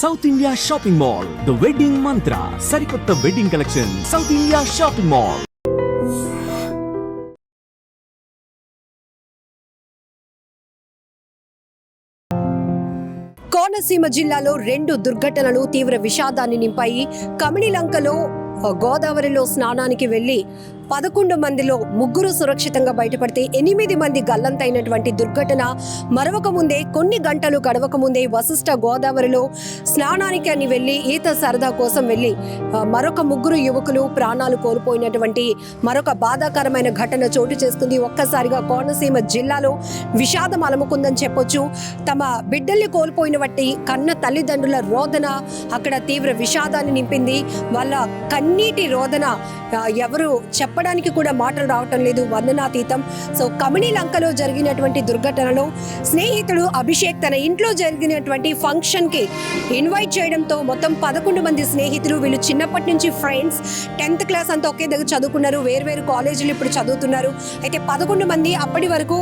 South India shopping mall the wedding Mantra సరికొత్త wedding collection South India shopping mall Konaseema జిల్లాలో రెండు దుర్ఘటనలు తీవ్ర విషాదాన్ని నింపాయి. కమిళిలంకలో గోదావరిలో స్నానానికి వెళ్ళి పదకొండు మందిలో ముగ్గురు సురక్షితంగా బయటపడితే ఎనిమిది మంది గల్లంతైనటువంటి దుర్ఘటన. మరొక ముందే కొన్ని గంటలు గడవక ముందే వశిష్ట గోదావరిలో స్నానానికి అని వెళ్ళి ఈత సరదా కోసం వెళ్ళి మరొక ముగ్గురు యువకులు ప్రాణాలు కోల్పోయినటువంటి మరొక బాధాకరమైన ఘటన చోటు చేసుకుంది. ఒక్కసారిగా కోనసీమ జిల్లాలో విషాదం అలముకుందని చెప్పొచ్చు. తమ బిడ్డల్ని కోల్పోయిన బట్టి కన్న తల్లిదండ్రుల రోదన అక్కడ తీవ్ర విషాదాన్ని నింపింది. వాళ్ళ కన్నీటి రోదన ఎవరు చెప్ప చెప్పడానికి కూడా మాటలు రావటం లేదు వందనాతీతం. సో కమినీ లంకలో జరిగినటువంటి దుర్ఘటనలో స్నేహితుడు అభిషేక్ తన ఇంట్లో జరిగినటువంటి ఫంక్షన్కి ఇన్వైట్ చేయడంతో మొత్తం పదకొండు మంది స్నేహితులు వీళ్ళు చిన్నప్పటి నుంచి ఫ్రెండ్స్. టెన్త్ క్లాస్ అంతా ఒకే దగ్గర చదువుకున్నారు వేరు కాలేజీలు ఇప్పుడు చదువుతున్నారు. అయితే పదకొండు మంది అప్పటి వరకు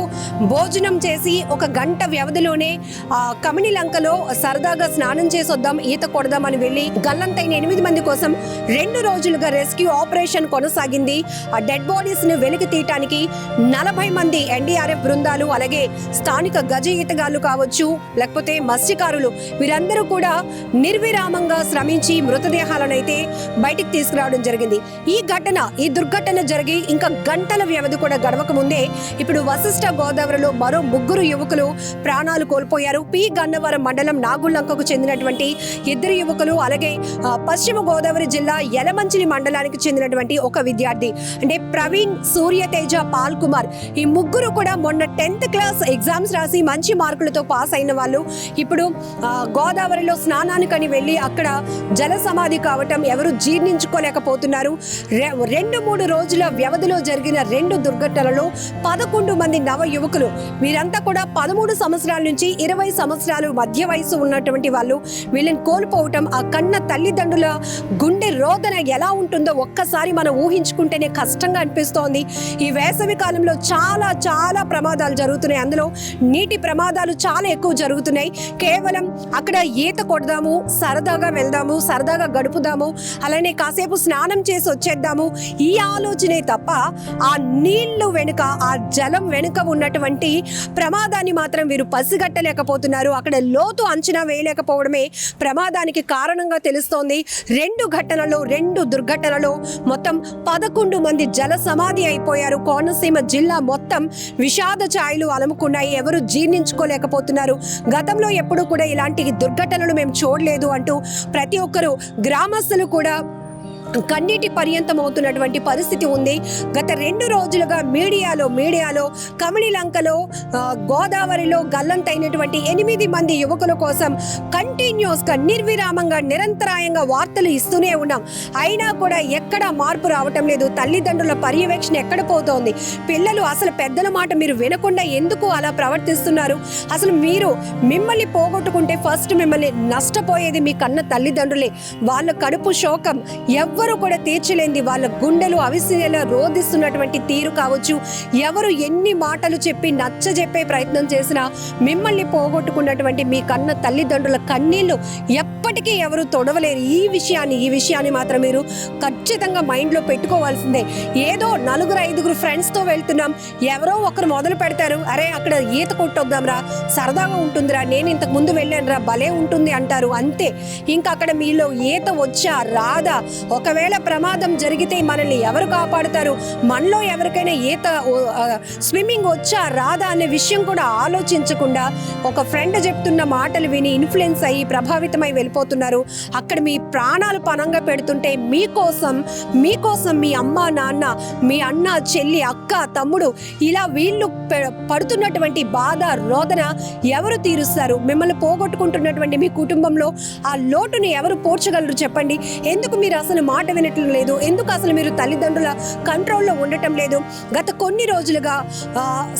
భోజనం చేసి ఒక గంట వ్యవధిలోనే కమిణి లంకలో సరదాగా స్నానం చేసొద్దాం ఈత కొడదాం అని వెళ్ళి గల్లంతైన ఎనిమిది మంది కోసం రెండు రోజులుగా రెస్క్యూ ఆపరేషన్ కొనసాగింది. ఆ డెడ్ బాడీస్ని వెలికి తీయటానికి నలభై మంది ఎన్డీఆర్ఎఫ్ బృందాలు అలాగే స్థానిక గజ ఈతగాళ్ళు కావచ్చు లేకపోతే మత్స్యకారులు వీరందరూ కూడా నిర్విరామంగా శ్రమించి మృతదేహాలను అయితే బయటికి తీసుకురావడం జరిగింది. ఈ ఘటన ఈ దుర్ఘటన జరిగి ఇంకా గంటల వ్యవధి కూడా గడవక ముందే ఇప్పుడు వశిష్ట గోదావరిలో మరో ముగ్గురు యువకులు ప్రాణాలు కోల్పోయారు. పి. గన్నవరం మండలం నాగుల్లంకకు చెందినటువంటి ఇద్దరు యువకులు అలాగే పశ్చిమ గోదావరి జిల్లా యలమంచిలి మండలానికి చెందినటువంటి ఒక విద్యార్థి. అంటే ప్రవీణ్ సూర్యతేజ పాల్ కుమార్. ఈ ముగ్గురు కూడా మొన్న టెన్త్ క్లాస్ ఎగ్జామ్స్ రాసి మంచి మార్కులతో పాస్ అయిన వాళ్ళు. ఇప్పుడు గోదావరిలో స్నానానికని వెళ్ళి అక్కడ జల సమాధి కావటం ఎవరు జీర్ణించుకోలేకపోతున్నారు. రె- రెండు మూడు రోజుల వ్యవధిలో జరిగిన రెండు దుర్ఘటనలో పదకొండు మంది నవ యువకులు. వీరంతా కూడా పదమూడు సంవత్సరాల నుంచి ఇరవై సంవత్సరాలు మధ్య వయసు ఉన్నటువంటి వాళ్ళు. వీళ్ళని కోల్పోవటం ఆ కన్న తల్లిదండ్రుల గుండె రోదన ఎలా ఉంటుందో ఒక్కసారి మనం ఊహించుకుంటేనే కష్టంగా అనిపిస్తోంది. ఈ వేసవి కాలంలో చాలా చాలా ప్రమాదాలు జరుగుతున్నాయి. అందులో నీటి ప్రమాదాలు చాలా ఎక్కువ జరుగుతున్నాయి. కేవలం అక్కడ ఈత కొడదాము సరదాగా వెళ్దాము సరదాగా గడుపుదాము అలానే కాసేపు స్నానం చేసి వచ్చేద్దాము. ఈ ఆలోచనే తప్ప ఆ నీళ్ళు వెనుక ఆ జలం వెనుక ఉన్నటువంటి ప్రమాదాన్ని మాత్రం వీరు పసిగట్టలేకపోతున్నారు. అక్కడ లోతు అంచనా వేయలేకపోవడమే ప్రమాదానికి కారణంగా తెలుస్తోంది. రెండు ఘటనలో రెండు దుర్ఘటనలో మొత్తం పదకొండు మంది జల సమాధి అయిపోయారు. కోనసీమ జిల్లా మొత్తం విషాద ఛాయలు అలముకున్నాయి. ఎవరు జీర్ణించుకోలేకపోతున్నారు. గతంలో ఎప్పుడూ కూడా ఇలాంటి దుర్ఘటనలు మేము చూడలేదు అంటూ ప్రతి ఒక్కరు గ్రామస్తులు కూడా కన్నీటి పర్యంతం అవుతున్నటువంటి పరిస్థితి ఉంది. గత రెండు రోజులుగా మీడియాలో మీడియాలో కమిళిలంకలో గోదావరిలో గల్లంతైనటువంటి ఎనిమిది మంది యువకుల కోసం కంటిన్యూస్గా నిర్విరామంగా నిరంతరాయంగా వార్తలు ఇస్తూనే ఉన్నాం. అయినా కూడా ఎక్కడ మార్పు రావటం లేదు. తల్లిదండ్రుల పర్యవేక్షణ ఎక్కడ పోతోంది? పిల్లలు అసలు పెద్దల మాట మీరు వినకుండా ఎందుకు అలా ప్రవర్తిస్తున్నారు? అసలు మీరు మిమ్మల్ని పోగొట్టుకుంటే ఫస్ట్ మిమ్మల్ని నష్టపోయేది మీ కన్న తల్లిదండ్రులే. వాళ్ళ కడుపు శోకం ఎవ్వరు కూడా తీర్చలేంది వాళ్ళ గుండెలు అవిసినేలా రోధిస్తున్నటువంటి తీరు కావచ్చు. ఎవరు ఎన్ని మాటలు చెప్పి నచ్చ చెప్పే ప్రయత్నం చేసినా మిమ్మల్ని పోగొట్టుకున్నటువంటి మీ కన్న తల్లిదండ్రుల కన్నీళ్ళు ఎప్పటికీ ఎవరు తొడవలేరు. ఈ విషయాన్ని ఈ విషయాన్ని మాత్రం మీరు ఖచ్చితంగా మైండ్లో పెట్టుకోవాల్సిందే. ఏదో నలుగురు ఐదుగురు ఫ్రెండ్స్తో వెళ్తున్నాం. ఎవరో ఒకరు మొదలు పెడతారు. అరే అక్కడ ఈత కొట్టొద్దాం రా సరదాగా ఉంటుందిరా నేను ఇంతకు ముందు వెళ్ళాను రా భలే ఉంటుంది అంటారు. అంతే. ఇంకా అక్కడ మీలో ఈత వచ్చా రాదా? ఒకవేళ ప్రమాదం జరిగితే మనల్ని ఎవరు కాపాడుతారు? మనలో ఎవరికైనా ఈత స్విమ్మింగ్ వచ్చా రాదా అనే విషయం కూడా ఆలోచించకుండా ఒక ఫ్రెండ్ చెప్తున్న మాటలు విని ఇన్ఫ్లుయెన్స్ అయ్యి ప్రభావితమై వెళ్ళిపోతున్నారు. అక్కడ మీ ప్రాణాలు పనంగా పెడుతుంటే మీకోసం మీకోసం మీ అమ్మ నాన్న మీ అన్న చెల్లి అక్క తమ్ముడు ఇలా వీళ్ళు పడుతున్నటువంటి బాధ రోదన ఎవరు తీరుస్తారు? మిమ్మల్ని పోగొట్టుకుంటున్నటువంటి మీ కుటుంబంలో ఆ లోటుని ఎవరు పోర్చగలరు చెప్పండి. ఎందుకు మీరు అసలు మాట వినటం లేదు? ఎందుకు అసలు మీరు తల్లిదండ్రుల కంట్రోల్లో ఉండటం లేదు? గత కొన్ని రోజులుగా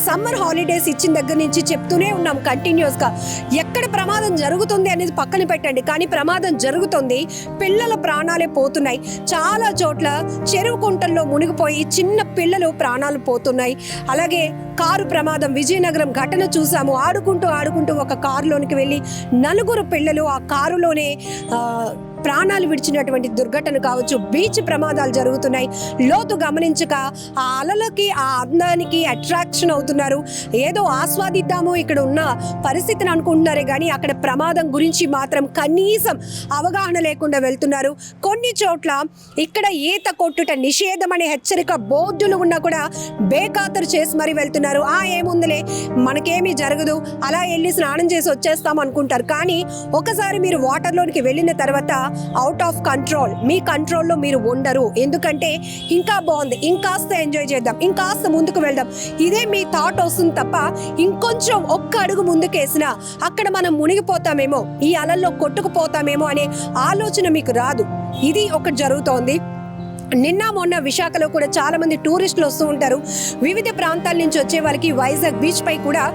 సమ్మర్ హాలిడేస్ ఇచ్చిన దగ్గర నుంచి చెప్తూనే ఉన్నాం కంటిన్యూస్గా. ఎక్కడ ప్రమాదం జరుగుతుంది అనేది పక్కన పెట్టండి. కానీ ప్రమాదం జరుగుతుంది. పిల్లల ప్రాణాలే పోతున్నాయి. చాలా చోట్ల చెరువు కుంటల్లో మునిగిపోయి చిన్న పిల్లలు ప్రాణాలు పోతున్నాయి. అలాగే కారు ప్రమాదం విజయనగరం ఘటన చూసాము. ఆడుకుంటూ ఆడుకుంటూ ఒక కారులోనికి వెళ్ళి నలుగురు పిల్లలు ఆ కారులోనే ప్రాణాలు విడిచినటువంటి దుర్ఘటన కావచ్చు బీచ్ ప్రమాదాలు జరుగుతున్నాయి. లోతు గమనించక ఆ అలలకి ఆ అందానికి అట్రాక్షన్ అవుతున్నారు. ఏదో ఆస్వాదిద్దాము ఇక్కడ ఉన్న పరిస్థితిని అనుకుంటున్నారే కానీ అక్కడ ప్రమాదం గురించి మాత్రం కనీసం అవగాహన లేకుండా వెళ్తున్నారు. కొన్ని చోట్ల ఇక్కడ ఈత కొట్టుట నిషేధం అనే హెచ్చరిక బోర్డులు ఉన్నా కూడా బేఖాతరు చేసి మరి వెళ్తున్నారు. ఆ ఏముందిలే మనకేమీ జరగదు. అలా వెళ్ళి స్నానం చేసి వచ్చేస్తాం అనుకుంటారు. కానీ ఒకసారి మీరు వాటర్లోనికి వెళ్ళిన తర్వాత అవుట్ ఆఫ్ కంట్రోల్ మీ కంట్రోల్లో మీరు ఉండరు. ఎందుకంటే ఇంకా బాగుంది. ఇంకాస్త ఎంజాయ్ చేద్దాం. ఇంకాస్త ముందుకు వెళ్దాం. ఇదే మీ థాట్ వస్తుంది తప్ప ఇంకొంచెం ఒక్క అడుగు ముందుకేసినా అక్కడ మనం మునిగిపోతామేమో ఈ అలల్లో కొట్టుకుపోతామేమో అనే ఆలోచన మీకు రాదు. ఇది ఒకటి జరుగుతోంది. నిన్న మొన్న విశాఖలో కూడా చాలా మంది టూరిస్టులు వస్తూ ఉంటారు. వివిధ ప్రాంతాల నుంచి వచ్చే వాళ్ళకి వైజాగ్ బీచ్ పై కూడా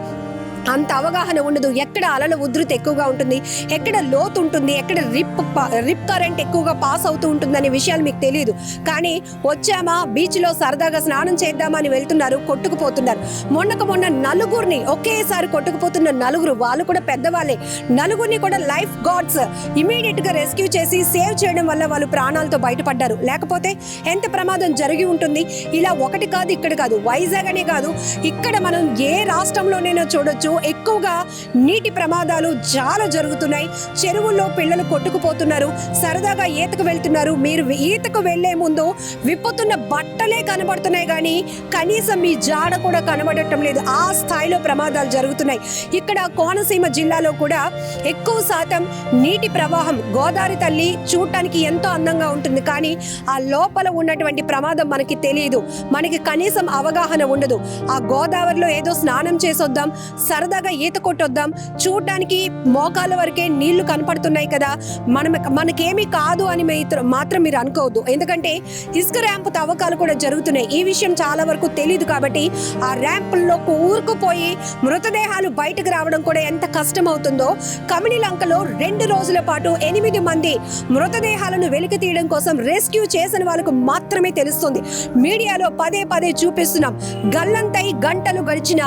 అంత అవగాహన ఉండదు. ఎక్కడ అలల ఉధృతి ఎక్కువగా ఉంటుంది? ఎక్కడ లోతు ఉంటుంది? ఎక్కడ రిప్ రిప్ కరెంట్ ఎక్కువగా పాస్ అవుతూ ఉంటుంది అనే విషయాలు మీకు తెలియదు కానీ వచ్చామా? బీచ్లో సరదాగా స్నానం చేద్దామా అని వెళ్తున్నారు కొట్టుకుపోతున్నారు. మొన్నకు మొన్న నలుగురిని ఒకేసారి కొట్టుకుపోతున్న నలుగురు వాళ్ళు కూడా పెద్దవాళ్ళే. నలుగురిని కూడా లైఫ్ గార్డ్స్ ఇమీడియట్గా రెస్క్యూ చేసి సేవ్ చేయడం వల్ల వాళ్ళు ప్రాణాలతో బయటపడ్డారు. లేకపోతే ఎంత ప్రమాదం జరిగి ఉంటుంది? ఇలా ఒకటి కాదు ఇక్కడ కాదు. వైజాగ్ అనే కాదు ఇక్కడ మనం ఏ రాష్ట్రంలోనైనా చూడొచ్చు. ఎక్కువగా నీటి ప్రమాదాలు చాలా జరుగుతున్నాయి. చెరువుల్లో పిల్లలు కొట్టుకుపోతున్నారు. సరదాగా ఈతకు వెళ్తున్నారు. మీరు ఈతకు వెళ్ళే ముందు విప్పుతున్న బట్టలే కనబడుతున్నాయి కానీ కనీసం మీ జాడ కూడా కనబడటం లేదు. ఆ స్థాయిలో ప్రమాదాలు జరుగుతున్నాయి. ఇక్కడ కోనసీమ జిల్లాలో కూడా ఎక్కువ శాతం నీటి ప్రవాహం గోదావరి తల్లి చూడటానికి ఎంతో అందంగా ఉంటుంది. కానీ ఆ లోపల ఉన్నటువంటి ప్రమాదం మనకి తెలియదు. మనకి కనీసం అవగాహన ఉండదు. ఆ గోదావరిలో ఏదో స్నానం చేసొద్దాం సరదాగా ఈత కొట్టొద్దాం. చూడటానికి మోకాల వరకే నీళ్ళు కనపడుతున్నాయి కదా. మనం మనకేమీ కాదు అని మాత్రం మీరు అనుకోవద్దు. ఎందుకంటే ఇసుక ర్యాంప్ తవ్వకాలు కూడా జరుగుతున్నాయి. ఈ విషయం చాలా వరకు తెలియదు కాబట్టి ఆ ర్యాంపుల్లో ఊరుకుపోయి మృతదేహాలు బయటకు రావడం కూడా ఎంత కష్టం అవుతుందో కమిని లంకలో రెండు రోజుల పాటు ఎనిమిది మంది మృతదేహాలను వెలికి తీయడం కోసం రెస్క్యూ చేసిన వాళ్ళకు మాత్రమే తెలుస్తుంది. మీడియాలో పదే పదే చూపిస్తున్నాం. గల్లంతై గంటలు గడిచిన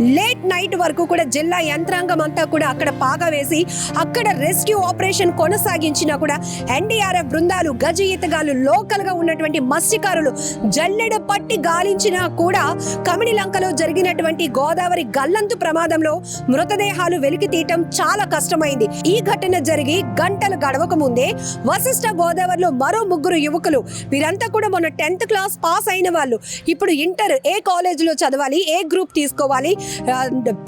లేట్ నైట్ వరకు కూడా జిల్లా యంత్రాంగం అంతా కూడా అక్కడ పాగా వేసి అక్కడ రెస్క్యూ ఆపరేషన్ కొనసాగించినా కూడా ఎన్డీఆర్ఎఫ్ బృందాలు గజ ఈతగాలు లోకల్గా ఉన్నటువంటి మత్స్యకారులు జల్లెడ పట్టి గాలించినా కూడా కమిడిలంకలో జరిగినటువంటి గోదావరి గల్లంతు ప్రమాదంలో మృతదేహాలు వెలికి తీయటం చాలా కష్టమైంది. ఈ ఘటన జరిగి గంటలు గడవక ముందే వశిష్ట గోదావరిలో మరో ముగ్గురు యువకులు వీరంతా కూడా మొన్న టెన్త్ క్లాస్ పాస్ అయిన వాళ్ళు. ఇప్పుడు ఇంటర్ ఏ కాలేజ్లో చదవాలి ఏ గ్రూప్ తీసుకోవాలి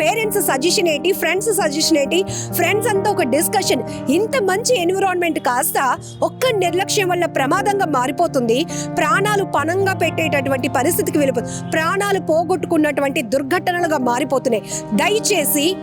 పేరెంట్స్ సజెషన్ ఏంటి ఫ్రెండ్స్ సజెషన్ ఏంటి? ఫ్రెండ్స్ అంతా ఒక డిస్కషన్. ఇంత మంచి ఎన్విరాన్మెంట్ కాస్త ఒక్క నిర్లక్ష్యం వల్ల ప్రమాదంగా మారిపోతుంది. ప్రాణాలు పణంగా పెట్టేటటువంటి పరిస్థితికి వెళ్ళిపోతుంది ప్రాణాలు పోగొట్టుకున్నటువంటి దుర్ఘటనలుగా మారిపోతున్నాయి. దయచేసి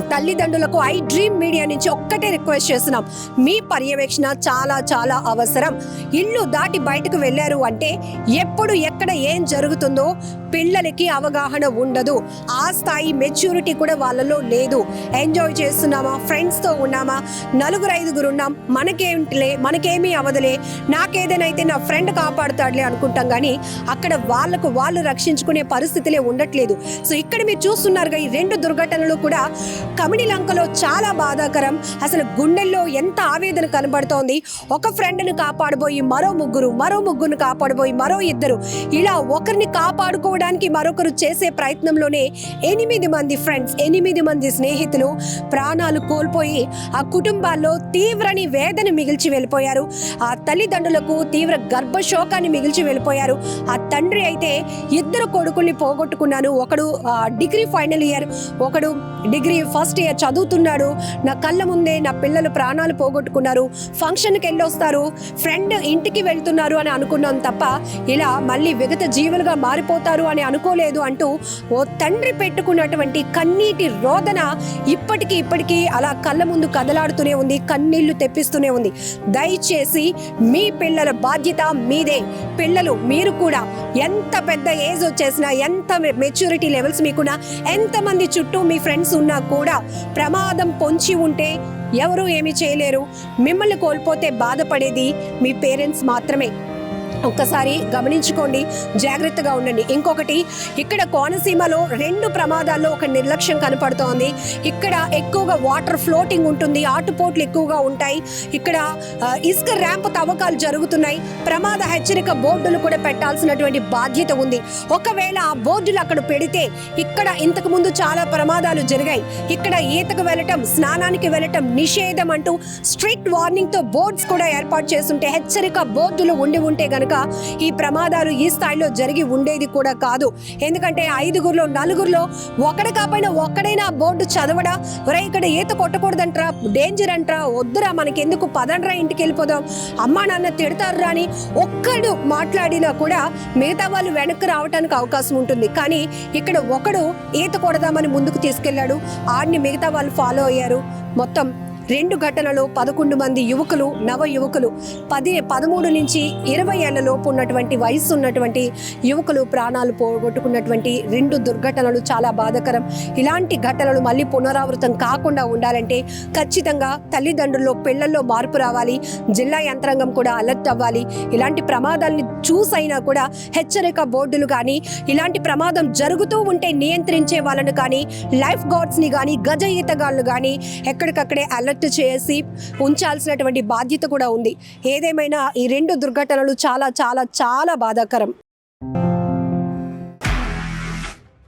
తల్లిదండ్రులకు ఐ డ్రీమ్ మీడియా నుంచి ఒక్కటే రిక్వెస్ట్ చేస్తున్నాం. మీ పర్యవేక్షణ చాలా చాలా అవసరం. ఇల్లు దాటి బయటకు వెళ్ళారు అంటే ఎప్పుడు ఎక్కడ ఏం జరుగుతుందో పిల్లలకి అవగాహన ఉండదు. ఆ స్థాయి మెచ్యూరిటీ కూడా వాళ్ళలో లేదు. ఎంజాయ్ చేస్తున్నామా? ఫ్రెండ్స్తో ఉన్నామా? నలుగురు ఐదుగురు ఉన్నాం. మనకేంటిలే? మనకేమీ అవదులే. నాకేదైనా నా ఫ్రెండ్ కాపాడుతాడులే అనుకుంటాం కానీ అక్కడ వాళ్ళకు వాళ్ళు రక్షించుకునే పరిస్థితులే ఉండట్లేదు. సో ఇక్కడ మీరు చూస్తున్నారుగా ఈ రెండు దుర్ఘటనలు కూడా కమిడి లంకలో చాలా బాధాకరం. అసలు గుండెల్లో ఎంత ఆవేదన కనబడుతోంది? ఒక ఫ్రెండ్ని కాపాడబోయి మరో ముగ్గురు మరో ముగ్గురు కాపాడబోయి మరో ఇద్దరు. ఇలా ఒకరిని కాపాడుకోవడానికి మరొకరు చేసే ప్రయత్నంలోనే ఎనిమిది మంది ఫ్రెండ్స్ ఎనిమిది మంది స్నేహితులు ప్రాణాలు కోల్పోయి ఆ కుటుంబాల్లో తీవ్రని వేదన మిగిల్చి వెళ్ళిపోయారు. ఆ తల్లిదండ్రులకు తీవ్ర గర్భశోకాన్ని మిగిల్చి వెళ్ళిపోయారు. ఆ తండ్రి అయితే ఇద్దరు కొడుకుల్ని పోగొట్టుకున్నాను. ఒకడు డిగ్రీ ఫైనల్ ఇయర్ ఒకడు డిగ్రీ ఫస్ట్ ఇయర్ చదువుతున్నాడు. నా కళ్ళ ముందే నా పిల్లలు ప్రాణాలు పోగొట్టుకున్నారు. ఫంక్షన్కి వెళ్ళొస్తారు ఫ్రెండ్ ఇంటికి వెళ్తున్నారు అని అనుకున్నాం తప్ప ఇలా మళ్ళీ విగత జీవులుగా మారిపోతారు అని అనుకోలేదు అంటూ ఓ తండ్రి పెట్టుకున్నటువంటి కన్నీటి రోదన ఇప్పటికీ ఇప్పటికీ అలా కళ్ళ ముందు కదలాడుతూనే ఉంది కన్నీళ్ళు తెప్పిస్తూనే ఉంది. దయచేసి మీ పిల్లల బాధ్యత మీదే. పిల్లలు మీరు కూడా ఎంత పెద్ద ఏజ్ వచ్చేసినా ఎంత మెచ్యూరిటీ లెవెల్స్ మీకున్నా ఎంతమంది చుట్టూ మీ ఫ్రెండ్స్ ఉన్నా కూడా ప్రమాదం పొంచి ఉంటే ఎవరూ ఏమీ చేయలేరు. మిమ్మల్ని కోల్పోతే బాధపడేది మీ పేరెంట్స్ మాత్రమే. ఒక్కసారి గమనించుకోండి. జాగ్రత్తగా ఉండండి. ఇంకొకటి ఇక్కడ కోనసీమలో రెండు ప్రమాదాల్లో ఒక నిర్లక్ష్యం కనపడుతోంది. ఇక్కడ ఎక్కువగా వాటర్ ఫ్లోటింగ్ ఉంటుంది. ఆటుపోట్లు ఎక్కువగా ఉంటాయి. ఇక్కడ ఇసుక ర్యాంప్ తవ్వకాలు జరుగుతున్నాయి. ప్రమాద హెచ్చరిక బోర్డులు కూడా పెట్టాల్సినటువంటి బాధ్యత ఉంది. ఒకవేళ ఆ బోర్డులు అక్కడ పెడితే ఇక్కడ ఇంతకు ముందు చాలా ప్రమాదాలు జరిగాయి. ఇక్కడ ఈతకు వెళ్ళటం స్నానానికి వెళ్ళటం నిషేధం అంటూ స్ట్రిక్ట్ వార్నింగ్తో బోర్డ్స్ కూడా ఏర్పాటు చేస్తుంటే హెచ్చరిక బోర్డులు ఉండి ఉంటే గనక ఈ ప్రమాదాలు ఈ స్థాయిలో జరిగి ఉండేది కూడా కాదు. ఎందుకంటే ఐదుగురులో నలుగురులో ఒకడు కాకపోయినా ఒక్కడైనా బోర్డు చదవడా? ఒరే ఇక్కడ ఈత కొట్టకూడదంట్రా డేంజర్ అంట్రా వద్దురా మనకెందుకు పదండ్రా ఇంటికి వెళ్ళిపోదాం? అమ్మా నాన్న తిడతారురా అని ఒక్కడు మాట్లాడినా కూడా మిగతా వాళ్ళు వెనక్కి రావడానికి అవకాశం ఉంటుంది. కానీ ఇక్కడ ఒకడు ఈత కొడదామని ముందుకు తీసుకెళ్ళాడు ఆడిని మిగతా వాళ్ళు ఫాలో అయ్యారు. మొత్తం రెండు ఘటనలో పదకొండు మంది యువకులు నవ యువకులు పది పదమూడు నుంచి ఇరవై ఏళ్ళలోపు ఉన్నటువంటి వయసు ఉన్నటువంటి యువకులు ప్రాణాలు పోగొట్టుకున్నటువంటి రెండు దుర్ఘటనలు చాలా బాధకరం. ఇలాంటి ఘటనలు మళ్ళీ పునరావృతం కాకుండా ఉండాలంటే ఖచ్చితంగా తల్లిదండ్రుల్లో పిల్లల్లో మార్పు రావాలి. జిల్లా యంత్రాంగం కూడా అలర్ట్ అవ్వాలి. ఇలాంటి ప్రమాదాలని చూసైనా కూడా హెచ్చరిక బోర్డులు కానీ ఇలాంటి ప్రమాదం జరుగుతూ ఉంటే నియంత్రించే వాళ్ళను కానీ లైఫ్ గార్డ్స్ని కానీ గజ ఈతగాళ్ళు కానీ ఎక్కడికక్కడే అలర్ట్ చేసి ఉంచాల్సినటువంటి బాధ్యత కూడా ఉంది. ఏదేమైనా ఈ రెండు దుర్ఘటనలు చాలా చాలా చాలా బాధాకరం.